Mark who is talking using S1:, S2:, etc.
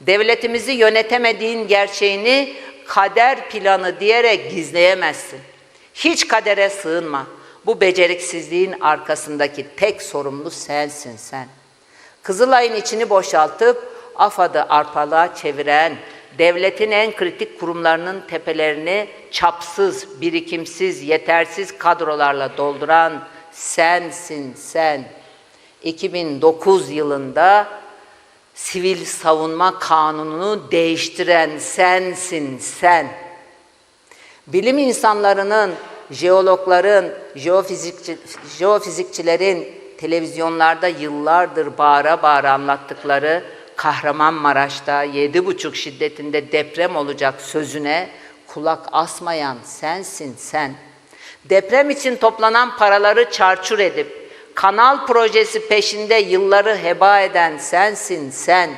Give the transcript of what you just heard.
S1: Devletimizi yönetemediğin gerçeğini kader planı diyerek gizleyemezsin. Hiç kadere sığınma. Bu beceriksizliğin arkasındaki tek sorumlu sensin sen. Kızılay'ın içini boşaltıp AFAD'ı arpalığa çeviren, devletin en kritik kurumlarının tepelerini çapsız, birikimsiz, yetersiz kadrolarla dolduran sensin sen. 2009 yılında sivil savunma kanununu değiştiren sensin sen. Bilim insanlarının, jeologların, jeofizikçi, jeofizikçilerin televizyonlarda yıllardır bağıra bağıra anlattıkları Kahramanmaraş'ta yedi buçuk şiddetinde deprem olacak sözüne kulak asmayan sensin sen. Deprem için toplanan paraları çarçur edip kanal projesi peşinde yılları heba eden sensin sen.